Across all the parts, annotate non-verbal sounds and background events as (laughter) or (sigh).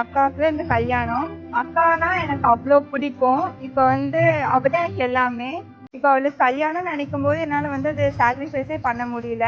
அக்காவுக்கு இந்த கல்யாணம். அக்கானா எனக்கு அவ்வளோ பிடிக்கும். இப்போ வந்து அவ தான் எனக்கு எல்லாமே. இப்போ அவளுக்கு கல்யாணம் நினைக்கும் போது என்னால் வந்து அது சாக்ரிஃபைஸே பண்ண முடியல.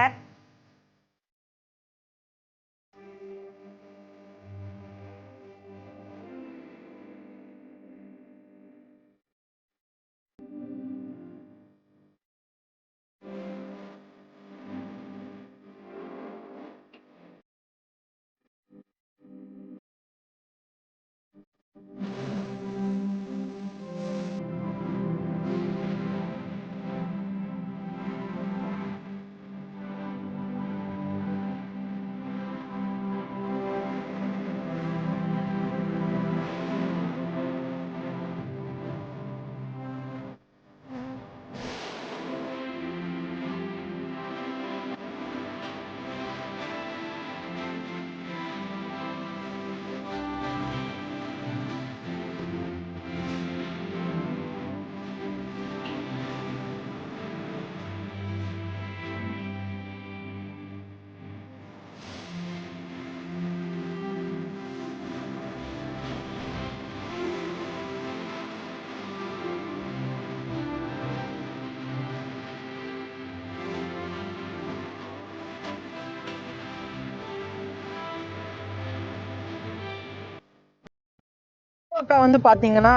அக்கா வந்து பார்த்தீங்கன்னா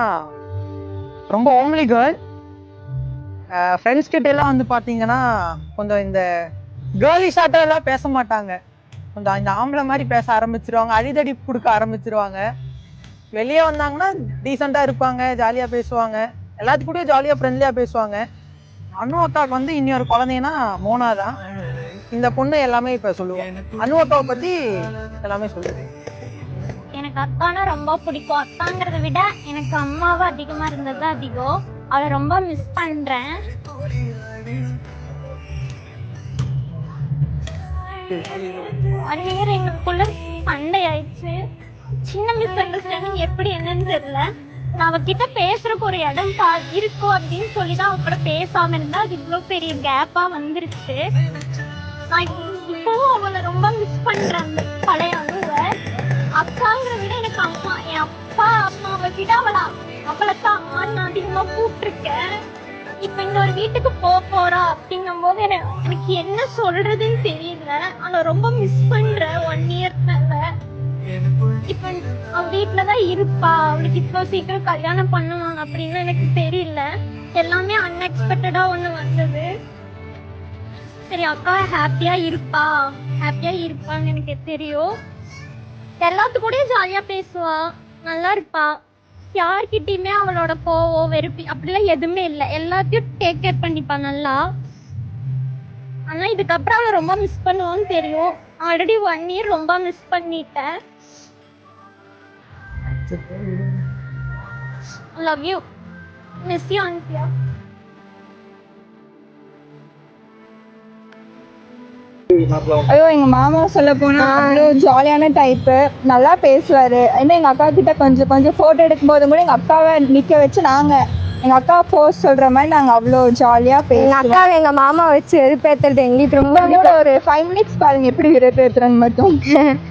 ரொம்ப ஓம்லி கேர்ள் ஃப்ரெண்ட்ஸ் கிட்ட எல்லாம் வந்து பார்த்தீங்கன்னா கொஞ்சம் இந்த கேர்லி ஷார்ட்டா எல்லாம் பேச மாட்டாங்க. கொஞ்சம் இந்த ஆம்பளை மாதிரி பேச ஆரம்பிச்சிருவாங்க அடிதடி கொடுக்க ஆரம்பிச்சிருவாங்க. வெளியே வந்தாங்கன்னா டீசெண்டாக இருப்பாங்க ஜாலியாக பேசுவாங்க. எல்லாத்து கூடயும் ஃப்ரெண்ட்லியாக பேசுவாங்க. அனு அக்காவுக்கு வந்து இன்னொரு குழந்தைன்னா மோனா தான் இந்த பொண்ணு எல்லாமே இப்போ சொல்லுவோம் அனு அக்காவை பற்றி எல்லாமே சொல்லுவேன். எனக்கு அத்தானா ரொம்ப பிடிக்கும். அத்தாங்கிறத விட எனக்கு அம்மாவும் அதிகமா இருந்தது அதிகம் அவளை ரொம்ப மிஸ் பண்றேன். ஒன் இயர் எங்களுக்குள்ள சண்டை ஆயிடுச்சு. சின்ன மிஸ் அண்டர்ஸ்டாண்டிங் எப்படி என்னன்னு தெரியல. நான் அவகிட்ட பேசுறதுக்கு ஒரு இடம் இருக்கும் அப்படின்னு சொல்லி தான் அவ கூட பேசாம இருந்தா அது இவ்வளவு பெரிய கேப்பா வந்துருச்சு. நான் இப்பவும் அவளை ரொம்ப மிஸ் பண்றேன். அந்த பழைய அம்மா என் அப்பா அம்மாவை விட அவளை நான் அதிகமா கூப்பிட்டுருக்கேன் இப்ப இந்த ஒரு வீட்டுக்கு போக போறா அப்படிங்கும் போது எனக்கு என்ன சொல்றதுன்னு தெரியல. ஆனா ரொம்ப மிஸ் பண்றேன் ஒன் இயர் இப்ப அவ வீட்டுலதான் இருப்பா. அவளுக்கு இவ்வளவு சீக்கிரம் கல்யாணம் பண்ணுவாங்க அப்படின்னு எனக்கு தெரியல. எல்லாமே அன்எக்ஸ்பெக்டடா ஒண்ணு வந்தது. சரி அக்கா ஹாப்பியா இருப்பா. ஹாப்பியா இருப்பான்னு எனக்கு தெரியும். எல்லாத்து கூடயும் ஜாலியா பேசுவா. நல்லா இருப்பா. யார்கிட்டயுமே அவளோட கோவம் வெறுப்பு அப்படிலாம் எதுவுமே இல்லை. எல்லாத்தையும் டேக் கேர் பண்ணிப்பா நல்லா. ஆனா இதுக்கப்புறம் அவளை ரொம்ப மிஸ் பண்ணுவான்னு தெரியும். ஆல்ரெடி ஒன் இயர் ரொம்ப மிஸ் பண்ணிட்டேன் லவ் யூ மிஸ் யூ அன்பியா ஐயோ எங்க மாமா சொல்ல போனா அவ்வளோ ஜாலியான டைப்பு நல்லா பேசுவாரு. இன்னும் எங்க அக்கா கிட்ட கொஞ்சம் கொஞ்சம் போட்டோ எடுக்கும்போது கூட எங்க அக்காவை நிக்க வச்சு நாங்க எங்க அக்கா போஸ் சொல்ற மாதிரி நாங்க அவ்வளோ ஜாலியா எங்க பேசுவோம். அக்காவை எங்க மாமா வச்சு வெறுப்பேத்துறது எங்களுக்கு ரொம்ப ஒரு ஃபைவ் மினிட்ஸ் பாருங்க எப்படி விருப்ப மட்டும். (laughs)